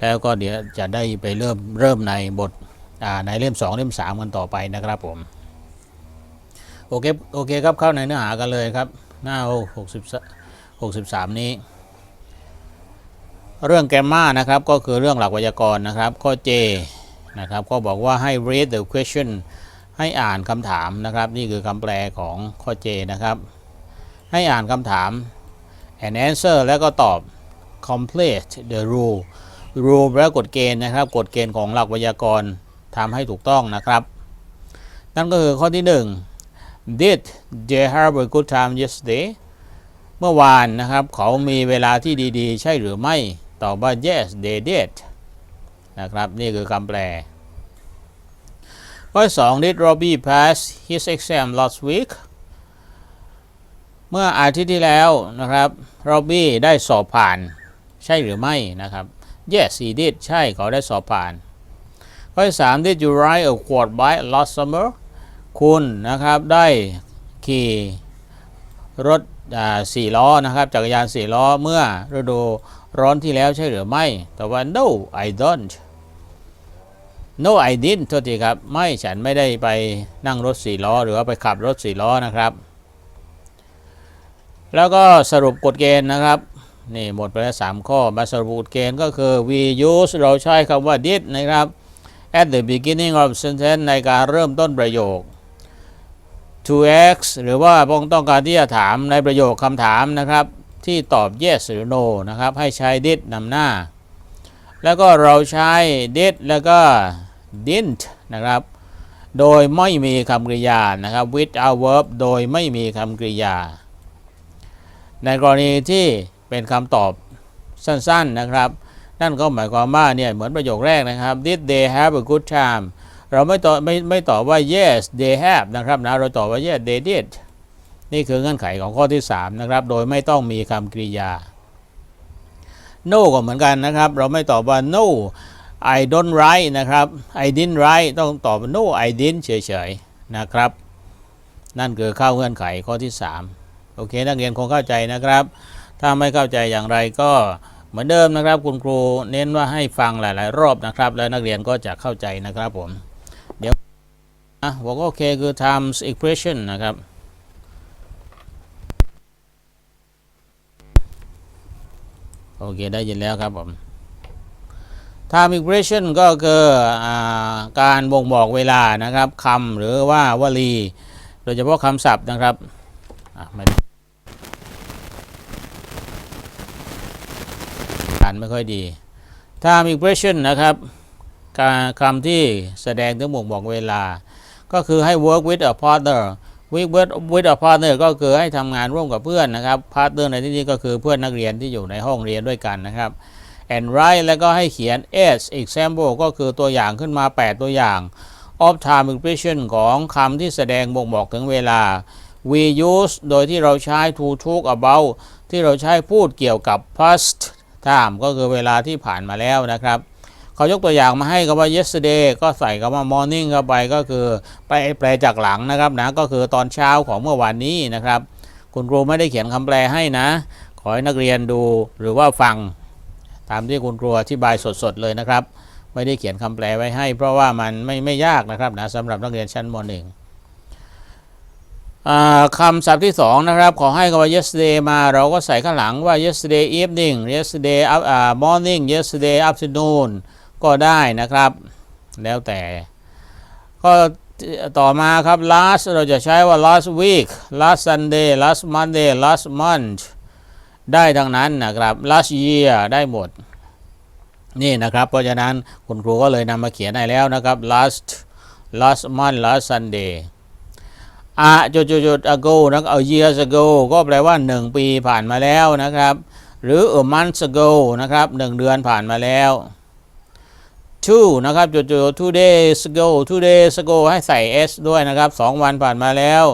แล้วก็เดี๋ยวจะได้ไปเริ่มเริ่มในบทในเล่ม 2 เล่ม 3 กันต่อไปนะครับผม โอเคโอเคครับเข้าในเนื้อหากันเลยครับ หน้า 60 63 นี้ เรื่องแกมมานะครับก็คือเรื่องหลักไวยากรณ์นะครับ ข้อ J นะครับก็บอกว่าให้ read the question ให้อ่านคำถามนะครับ นี่คือคำแปลของข้อ J นะครับ ให้อ่านคำถาม and answer แล้วก็ตอบ complete the rule rule แลว่ากฎเกณฑ์นะครับ กฎเกณฑ์ของหลักไวยากรณ์ทำให้ถูกต้องนะครับ นั่นก็คือข้อที่ 1 did they have a good time yesterday เมื่อวานนะครับ เขามีเวลาที่ดีๆ ใช่หรือไม่ตอบว่า yes they did นะครับ นี่คือคำแปล ข้อที่สอง did Robbie pass his exam last week เมื่ออาทิตย์ที่แล้วนะครับโรบบี้ได้สอบผ่านใช่หรือไม่นะครับ yes he did ใช่เขาได้สอบผ่าน ข้อที่สาม did you ride a quad bike last summer คุณนะครับได้ขี่รถสี่ล้อนะครับจักรยานสี่ล้อเมื่อฤดูร้อนที่แล้วใช่หรือไม่ แต่ว่า no I don't no I didn't โทษทีครับ ไม่ฉันไม่ได้ไปนั่งรถสี่ล้อ หรือว่าไปขับรถสี่ล้อนะครับ แล้วก็สรุปกฎเกณฑ์นะครับ นี่หมดไปแล้ว3ข้อมาสรุปเกณฑ์ก็คือ we use เราใช้คำว่า did นะครับ at the beginning of sentence ในการเริ่มต้นประโยค to ask หรือว่าพงต้องการที่จะถามในประโยคคำถามนะครับ ที่ตอบ yes หรือ no นะครับ ให้ใช้ did นำหน้า แล้วก็เราใช้ did แล้วก็ didn't นะครับ โดยไม่มีคำกริยานะครับ without verb โดยไม่มีคำกริยา ในกรณีที่ เป็นคำตอบสั้นๆนะครับ นั่นก็หมายความว่าเนี่ยเหมือนประโยคแรกนะครับ did they have a good time เราไม่ตอบไม่ไม่ตอบว่า yes they have นะครับนะเราตอบว่า yes they did นี่คือเงื่อนไขของข้อที่ 3 นะครับ โดยไม่ต้องมีคำกริยา no ก็เหมือนกันนะครับ เราไม่ตอบว่า no I don't write นะครับ I didn't write ต้องตอบว่า no I didn't เฉยๆนะครับ นั่นคือเข้าเงื่อนไขข้อที่ 3 โอเค นักเรียนคงเข้าใจนะครับ ถ้าไม่เข้าใจอย่างไรก็เหมือนเดิมนะครับ คุณครูเน้นว่าให้ฟังหลาย ๆ รอบนะครับ แล้วนักเรียนก็จะเข้าใจนะครับผม เดี๋ยวอะบอกว่าโอเคคือ times expression นะครับ โอเค ได้ยินแล้วครับผม time expression ก็คืออการบ่งบอกเวลานะครับคำหรือว่าวลี โดยเฉพาะคำศัพท์นะครับอะไม่ การไม่ค่อยดี time expression นะครับการคำที่แสดงถึงบ่งบอกเวลา ก็คือให้ work with a partner work with with a partner ก็คือให้ทำงานร่วมกับเพื่อนนะครับ partner ในที่นี้ก็คือเพื่อนนักเรียนที่อยู่ในห้องเรียนด้วยกันนะครับ and write แล้วก็ให้เขียน as example ก็คือตัวอย่างขึ้นมา 8 ตัวอย่าง of time expression ของคำที่แสดงบ่งบอกถึงเวลา we use โดยที่เราใช้ to talk about ที่เราใช้พูดเกี่ยวกับ past time ก็คือเวลาที่ผ่านมาแล้วนะครับเขายกตัวอย่างมาให้คำว่า yesterday ก็ใส่คำว่า morning เข้าไปก็คือไปแปลจากหลังนะครับนะก็คือตอนเช้าของเมื่อวานนี้นะครับ คุณครูไม่ได้เขียนคำแปลให้นะ ขอให้นักเรียนดูหรือว่าฟัง ตามที่คุณครูอธิบายสดๆเลยนะครับ ไม่ได้เขียนคำแปลไว้ให้ เพราะว่ามันไม่ไม่ยากนะครับนะสำหรับนักเรียนชั้นม .1 คำศัพท์ที่ 2 นะครับ ขอให้คำว่า yesterday มาเราก็ใส่ข้างหลังว่า yesterday evening yesterday up- อ่า morning yesterday afternoon ก็ได้นะครับ แล้วแต่ ก็ต่อมาครับ last เราจะใช้ว่า last week last Sunday last Monday last month ได้ทั้งนั้นนะครับ last year ได้หมด นี่นะครับ เพราะฉะนั้นคุณครูก็เลยนำมาเขียนให้แล้วนะครับ last last month last Sunday อะจุดจุดจุด ago นะเอา years ago ก็แปลว่า 1 ปีผ่านมาแล้วนะครับ หรือ a month ago นะครับ 1 เดือนผ่านมาแล้ว two นะครับจุดจุด two days ago two days ago ให้ใส่ s ด้วยนะครับ 2 วันผ่านมาแล้ว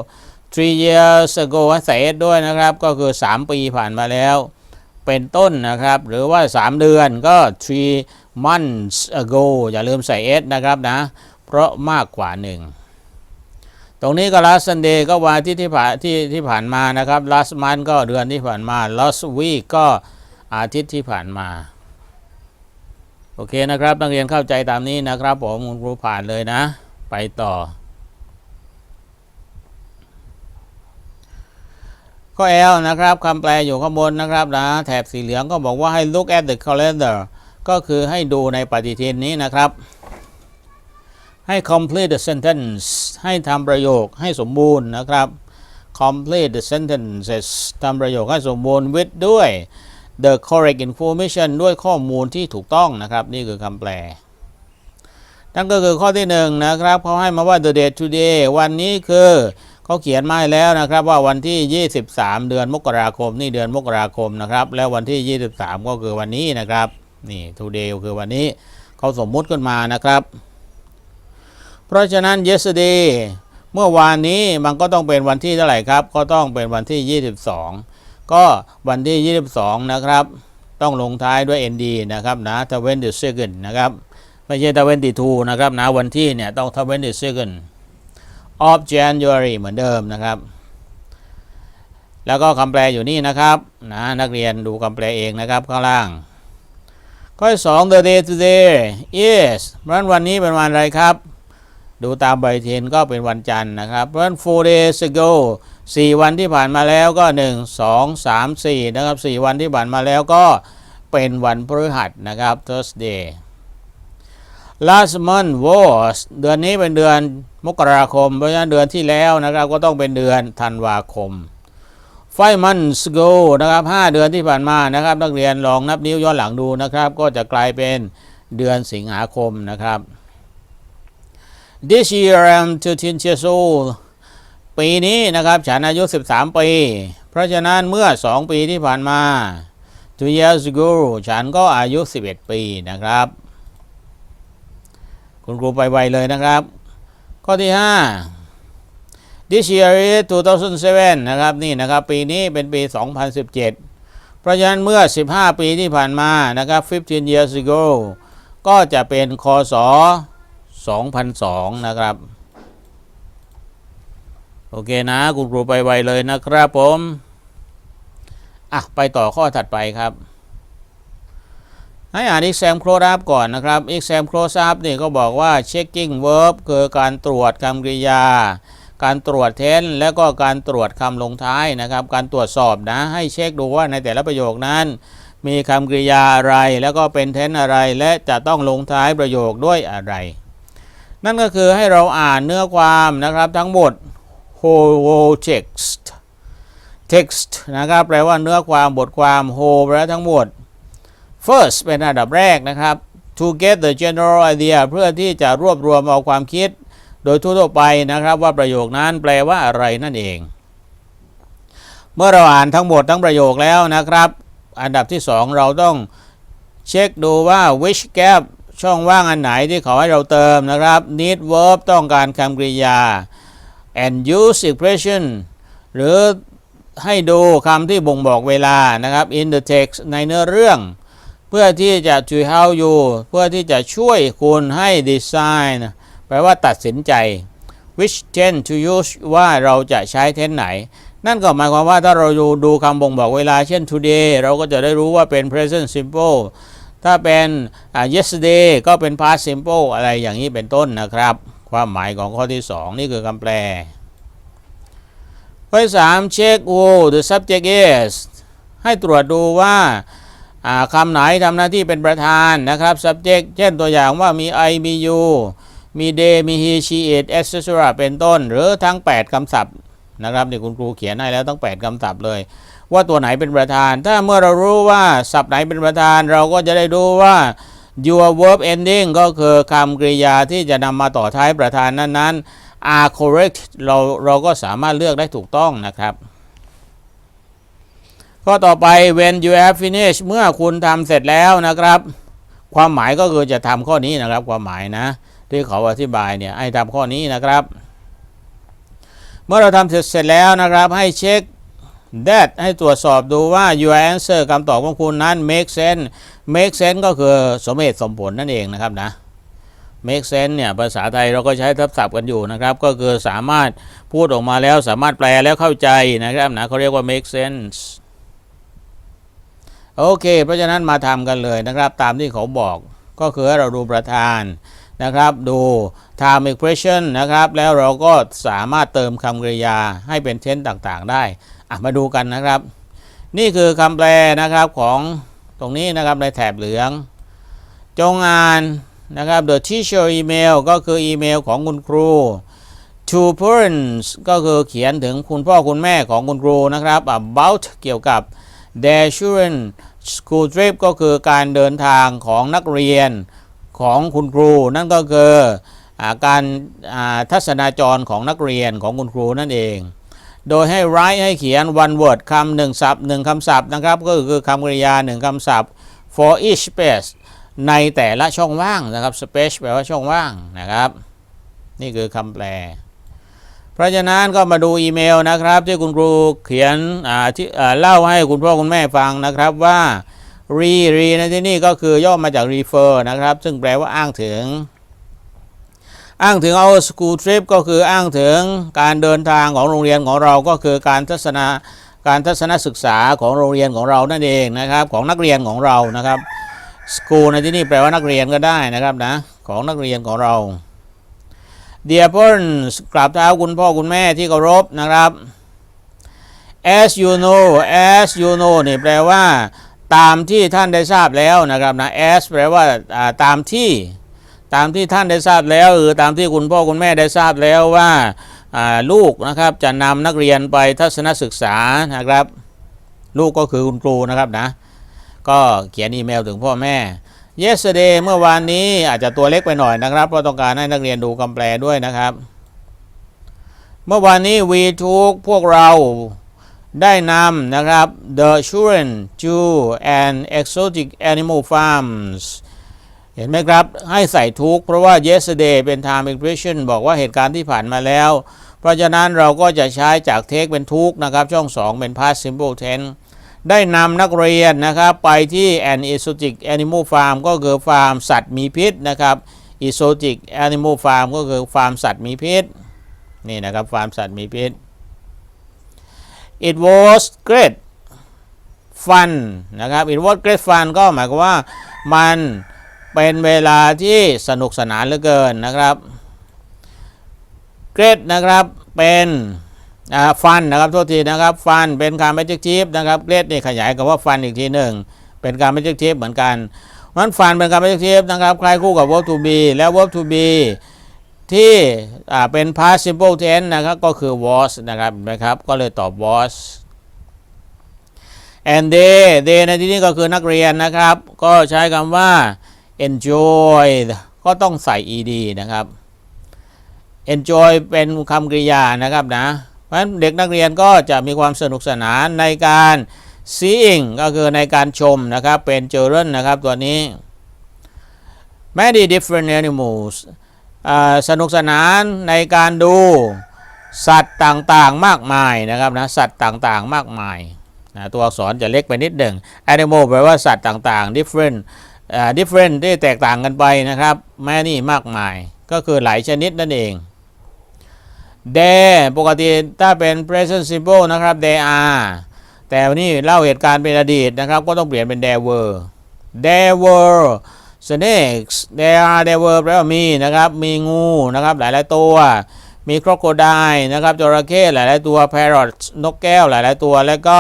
three years ago ให้ใส่ s ด้วยนะครับ ก็คือ 3 ปีผ่านมาแล้ว เป็นต้นนะครับ หรือว่า 3 เดือนก็ three months ago อย่าลืมใส่ s นะครับนะ เพราะมากกว่า 1 ตรงนี้ก็ last Sunday ก็วันที่ที่ผ่านที่ที่ผ่านมานะครับ last month ก็เดือนที่ผ่านมา last week ก็อาทิตย์ที่ผ่านมา โอเคนะครับ นักเรียนเข้าใจตามนี้นะครับผมคุณครูผ่านเลยนะ ไปต่อ ข้อ L นะครับคำแปลอยู่ข้างบนนะครับนะแถบสีเหลืองก็บอกว่าให้ look at the calendar ก็คือให้ดูในปฏิทินนี้นะครับ ให้ complete the sentence ให้ทำประโยคให้สมบูรณ์นะครับ complete the sentences ทำประโยคให้สมบูรณ์ with ด้วย the correct information ด้วยข้อมูลที่ถูกต้องนะครับ นี่คือคำแปล นั่นก็คือข้อที่หนึ่งนะครับเขาให้มาว่า the date today วันนี้คือเขาเขียนมาให้แล้วนะครับว่าวันที่ 23 เดือนมกราคม นี่เดือนมกราคมนะครับ แล้ววันที่ 23 ก็คือวันนี้นะครับ นี่ today คือวันนี้เขาสมมุติขึ้นมานะครับ เพราะฉะนั้น yesterday เมื่อวานนี้มันก็ต้องเป็นวันที่เท่าไหร่ครับ ก็ต้องเป็นวันที่ 22 ก็วันที่ 22 นะครับ ต้องลงท้ายด้วย nd นะครับนะ twenty second นะครับ ไม่ใช่ twenty two นะครับนะวันที่เนี่ยต้อง twenty second of January เหมือนเดิมนะครับ แล้วก็คำแปลอยู่นี่นะครับนะนักเรียนดูคำแปลเองนะครับข้างล่างข้อสอง the day today is เพราะฉะนั้นวันนี้เป็นวันอะไรครับ ดูตามใบเทนก็เป็นวันจันทร์นะครับ เพราะฉะนั้น four days ago สี่วันที่ผ่านมาแล้วก็หนึ่งสองสามสี่นะครับสี่วันที่ผ่านมาแล้วก็เป็นวันพฤหัสนะครับ Thursday last month was เดือนนี้เป็นเดือนมกราคม เพราะฉะนั้นเดือนที่แล้วนะครับก็ต้องเป็นเดือนธันวาคม five months ago นะครับห้าเดือนที่ผ่านมานะครับ นักเรียนลองนับนิ้วย้อนหลังดูนะครับ ก็จะกลายเป็นเดือนสิงหาคมนะครับ This year I'm 13 years old ปีนี้นะครับฉันอายุ 13 ปี เพราะฉะนั้นเมื่อ 2 ปีที่ผ่านมา two years ago ฉันก็อายุ 11 ปีนะครับ คุณครูไปไวเลยนะครับ ข้อที่ 5 This year is 2007 นะครับนี่นะครับ ปีนี้เป็นปี 2017 เพราะฉะนั้นเมื่อ 15 ปีที่ผ่านมานะครับ15 years ago ก็จะเป็นคศ 2002 นะครับ โอเคนะ คุณครูไปไวเลยนะครับผม อะ ไปต่อข้อถัดไปครับ ให้อ่าน exam close up ก่อนนะครับ exam close up นี่ก็บอกว่า checking verb คือการตรวจคำกริยา การตรวจเทนแล้วก็การตรวจคำลงท้ายนะครับ การตรวจสอบนะให้เช็คดูว่าในแต่ละประโยคนั้นมีคำกริยาอะไรแล้วก็เป็นเทนอะไรและจะต้องลงท้ายประโยคด้วยอะไร นั่นก็คือให้เราอ่านเนื้อความนะครับทั้งหมด whole text text นะครับแปลว่าเนื้อความบทความ whole แปลว่าทั้งหมด first เป็นอันดับแรกนะครับ to get the general idea เพื่อที่จะรวบรวมเอาความคิด โดยทั่วไปนะครับว่าประโยคนั้นแปลว่าอะไรนั่นเอง เมื่อเราอ่านทั้งหมดทั้งประโยคแล้วนะครับ อันดับที่สองเราต้องเช็คดูว่า which gap ช่องว่างอันไหนที่ขาให้เราเติมนะครับ need verb ต้องการคำกริยา and use expression หรือให้ดูคำที่บ่งบอกเวลานะครับ in the text ในเนื้อเรื่อง เพื่อที่จะ to help you เพื่อที่จะช่วยคุณให้ design แปลว่าตัดสินใจ which tense to use ว่าเราจะใช้เทนไหน นั่นก็หมายความว่าถ้าเราดูดูคำบ่งบอกเวลาเช่น today เราก็จะได้รู้ว่าเป็น present simple ถ้าเป็น yesterday ก็เป็น past simple อะไรอย่างนี้เป็นต้นนะครับ ความหมายของข้อที่ 2 นี่คือคำแปล ข้อที่3 check who the subject is ให้ตรวจดูว่าคำไหนทำหน้าที่เป็นประธานนะครับ subject เช่นตัวอย่างว่ามี I มี you มี they มี he she it etc เป็นต้น หรือทั้ง 8 คำศัพท์นะครับนี่คุณครูเขียนให้แล้วต้อง8 คำศัพท์เลย ว่าตัวไหนเป็นประธาน ถ้าเมื่อเรารู้ว่าศัพท์ไหนเป็นประธาน เราก็จะได้รู้ว่า your verb ending ก็คือคำกริยาที่จะนำมาต่อท้ายประธานนั้นๆ are correct เราเราก็สามารถเลือกได้ถูกต้องนะครับข้อต่อไป when you have finished เมื่อคุณทำเสร็จแล้วนะครับ ความหมายก็คือจะทำข้อนี้นะครับ ความหมายนะ ที่เขาอธิบายเนี่ยให้ทำข้อนี้นะครับ เมื่อเราทำเสร็จเสร็จแล้วนะครับ ให้เช็ค that ให้ตรวจสอบดูว่า your answer คำตอบของคุณนั้น make sense make sense ก็คือสมเหตุสมผลนั่นเองนะครับนะ make sense เนี่ยภาษาไทยเราก็ใช้ทับศัพท์กันอยู่นะครับ ก็คือสามารถพูดออกมาแล้วสามารถแปลแล้วเข้าใจนะครับนะเขาเรียกว่า make sense โอเค เพราะฉะนั้นมาทำกันเลยนะครับ ตามที่เขาบอกก็คือเราดูประธานนะครับ ดู time expression นะครับ แล้วเราก็สามารถเติมคำกริยาให้เป็นเทนต่างๆได้ มาดูกันนะครับ นี่คือคำแปลนะครับของตรงนี้นะครับในแถบเหลือง จงอ่านนะครับ the teacher email ก็คืออีเมลของคุณครู to parents ก็คือเขียนถึงคุณพ่อคุณแม่ของคุณครูนะครับ about เกี่ยวกับ their children school trip ก็คือการเดินทางของนักเรียนของคุณครู นั่นก็คืออาการทัศนาจรของนักเรียนของคุณครูนั่นเอง โดยให้ write ให้เขียน one word คำหนึ่งศัพท์หนึ่งคำศัพท์นะครับ ก็คือคำกริยาหนึ่งคำศัพท์ for each space ในแต่ละช่องว่างนะครับ space แปลว่าช่องว่างนะครับ นี่คือคำแปล เพราะฉะนั้นก็มาดูอีเมลนะครับ ที่คุณครูเขียนที่เล่าให้คุณพ่อคุณแม่ฟังนะครับว่า re re ในที่นี่ก็คือย่อมาจาก refer นะครับ ซึ่งแปลว่าอ้างถึง อ้างถึง our school trip ก็คืออ้างถึงการเดินทางของโรงเรียนของเราก็คือการทัศนาการทัศนศึกษาของโรงเรียนของเรานั่นเองนะครับของนักเรียนของเรานะครับ school ในที่นี่แปลว่านักเรียนก็ได้นะครับนะของนักเรียนของเรา Dear parents กราบเท้าคุณพ่อคุณแม่ที่เคารพนะครับ as you know as you know นี่แปลว่า ตามที่ท่านได้ทราบแล้วนะครับนะ as แปลว่าตามที่ ตามที่ท่านได้ทราบแล้วหรือตามที่คุณพ่อคุณแม่ได้ทราบแล้วว่าลูกนะครับจะนำนักเรียนไปทัศนศึกษานะครับ ลูกก็คือคุณครูนะครับนะ ก็เขียนอีเมลถึงพ่อแม่ yesterday เมื่อวานนี้อาจจะตัวเล็กไปหน่อยนะครับเพราะต้องการให้นักเรียนดูคำแปลด้วยนะครับ เมื่อวานนี้ we took พวกเราได้นำนะครับ the children to an exotic animal farms เห็นไหมครับ ให้ใส่ทุกเพราะว่า yesterday เป็น time expression บอกว่าเหตุการณ์ที่ผ่านมาแล้ว เพราะฉะนั้นเราก็จะใช้จาก take เป็นทุกนะครับ ช่อง 2 เป็น past simple tense ได้นำนักเรียนนะครับ ไปที่ an exotic animal farm ก็คือฟาร์มสัตว์มีพิษนะครับ exotic animal farm ก็คือฟาร์มสัตว์มีพิษนี่นะครับฟาร์มสัตว์มีพิษ it was great fun นะครับ it was great fun ก็หมายความว่ามัน เป็นเวลาที่สนุกสนานเหลือเกินนะครับ great นะครับเป็นฟันนะครับโทษทีนะครับฟันเป็นการ adjective นะครับ great นี่ขยายกับว่าฟันอีกทีหนึ่งเป็นการ adjective เหมือนกันเพราะฉะนั้นฟันเป็นการ adjective นะครับคล้ายคู่กับ verb to be แล้ว verb to be ที่อ่เป็น past simple tense นะครับก็คือ was นะครับนไหมครับก็เลยตอบ was and they they ในที่นี้ก็คือนักเรียนนะครับ ก็ใช้คำว่า enjoy ก็ต้องใส่ ed นะครับ enjoy เป็นคำกริยานะครับนะ เพราะฉะนั้นเด็กนักเรียนก็จะมีความสนุกสนานในการ seeing ก็คือในการชมนะครับ เป็น children นะครับตัวนี้ many different animals สนุกสนานในการดูสัตว์ต่างๆมากมายนะครับนะสัตว์ต่างๆมากมายนะตัวอักษรจะเล็กไปนิดหนึ่ง animal แปลว่าสัตว์ต่างๆ different อ่า different ที่แตกต่างกันไปนะครับ many มากมายก็คือหลายชนิดนั่นเอง they ปกติถ้าเป็น present simple นะครับ they are แต่วันนี้เล่าเหตุการณ์เป็นอดีตนะครับ ก็ต้องเปลี่ยนเป็น there were there were snakes there are there were แปลว่ามีนะครับ มีงูนะครับหลายหลายตัว มี crocodile นะครับจระเข้หลายหลายตัว parrot นกแก้วหลายหลายตัว แล้วก็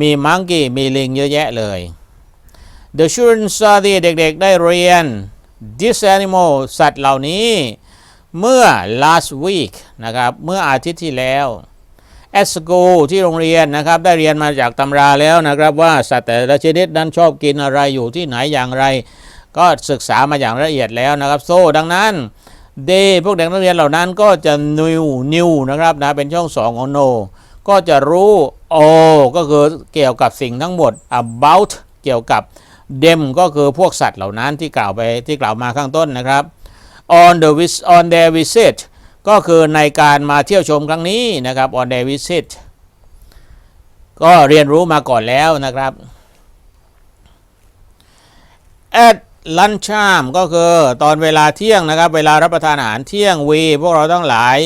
มี monkey มีลิงเยอะแยะเลย The children study เด็กๆได้เรียน this animal สัตว์เหล่านี้ เมื่อ last week นะครับ เมื่ออาทิตย์ที่แล้ว at school ที่โรงเรียนนะครับ ได้เรียนมาจากตำราแล้วนะครับ ว่าสัตว์แต่ละชนิดนั้นชอบกินอะไรอยู่ที่ไหนอย่างไร ก็ศึกษามาอย่างละเอียดแล้วนะครับ โซ่ดังนั้น they พวกเด็กนักเรียนเหล่านั้นก็จะ new new นะครับนะเป็นช่องสองของ no ก็จะรู้ all ก็คือเกี่ยวกับสิ่งทั้งหมด about เกี่ยวกับ them ก็คือพวกสัตว์เหล่านั้นที่กล่าวไปที่กล่าวมาข้างต้นนะครับ on the vis on their visit ก็คือในการมาเที่ยวชมครั้งนี้นะครับ on their visit ก็เรียนรู้มาก่อนแล้วนะครับ at lunch time ก็คือตอนเวลาเที่ยงนะครับ เวลารับประทานอาหารเที่ยง we พวกเราทั้งหลาย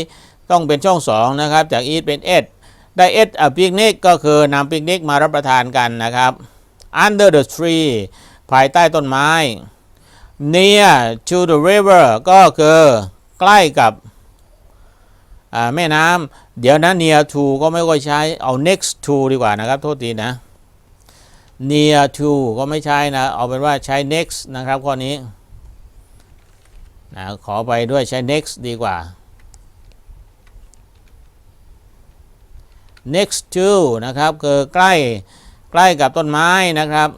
ต้องเป็นช่องสองนะครับ จาก eat เป็น et ได้ et a picnic ก็คือนำปิกนิกมารับประทานกันนะครับ under the tree ภายใต้ต้นไม้ near to the river ก็คือใกล้กับแม่น้ำเดี๋ยวนะ near to ก็ไม่ค่อยใช้เอา next to ดีกว่านะครับโทษทีนะ near to ก็ไม่ใช่นะ เอาเป็นว่าใช้ next นะครับข้อนี้นะขอไปด้วยใช้ next ดีกว่า next to นะครับคือใกล้ ใกล้กับต้นไม้นะครับ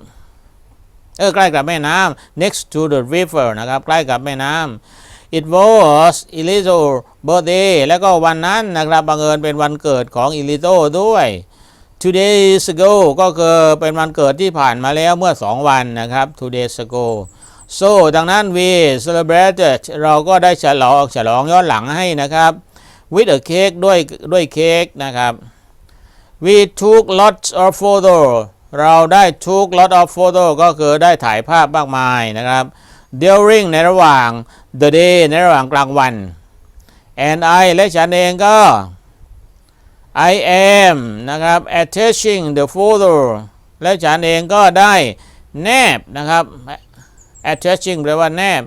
เออใกล้กับแม่น้ำ next to the river นะครับใกล้กับแม่น้ำ it was Elizo's birthday แล้วก็วันนั้นนะครับบังเอิญเป็นวันเกิดของ Elizo ด้วย two days ago ก็คือเป็นวันเกิดที่ผ่านมาแล้วเมื่อ 2 วันนะครับ two days ago so ดังนั้น we celebrated เราก็ได้ฉลองฉลองย้อนหลังให้นะครับ with a cake ด้วยด้วยเค้กนะครับ we took lots of photo เราได้ took lot of photo ก็คือได้ถ่ายภาพมากมายนะครับ during ในระหว่าง the day ในระหว่างกลางวัน and I และฉันเองก็ I am นะครับ attaching the photo และฉันเองก็ได้แนบนะครับ attaching แปลว่าแนบ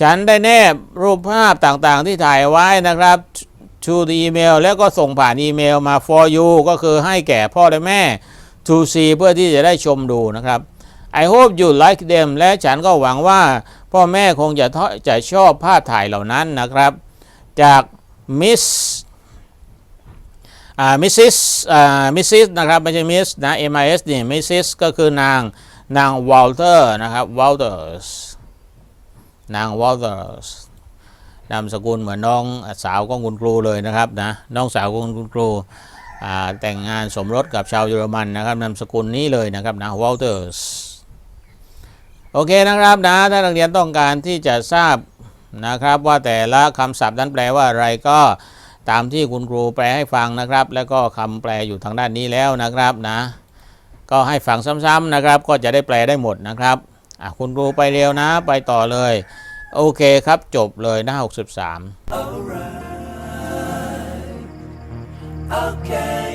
ฉันได้แนบรูปภาพต่างๆที่ถ่ายไว้นะครับ to the email แล้วก็ส่งผ่านอีเมลมา for you ก็คือให้แก่พ่อและแม่ to see เพื่อที่จะได้ชมดูนะครับ I hope you like them และฉันก็หวังว่าพ่อแม่คงจะจะชอบภาพถ่ายเหล่านั้นนะครับ จาก Miss อ่า Mrs อ่า Mrs นะครับไม่ใช่ Miss นะ M I S นี่ Mrs ก็คือนางนาง Walter นะครับ Walters นาง Walters นามสกุลเหมือนน้องสาวของคุณครูเลยนะครับนะน้องสาวของคุณครูแต่งงานสมรสกับชาวเยอรมันนะครับนามสกุลนี้เลยนะครับนะ Walters โอเคนะครับนะถ้านักเรียนต้องการที่จะทราบนะครับว่าแต่ละคำศัพท์นั้นแปลว่าอะไรก็ตามที่คุณครูแปลให้ฟังนะครับ แล้วก็คำแปลอยู่ทางด้านนี้แล้วนะครับนะ ก็ให้ฟังซ้ำๆนะครับ ก็จะได้แปลได้หมดนะครับคุณครูไปเร็วนะ ไปต่อเลย โอเคครับจบเลยหน้า 63 Okay.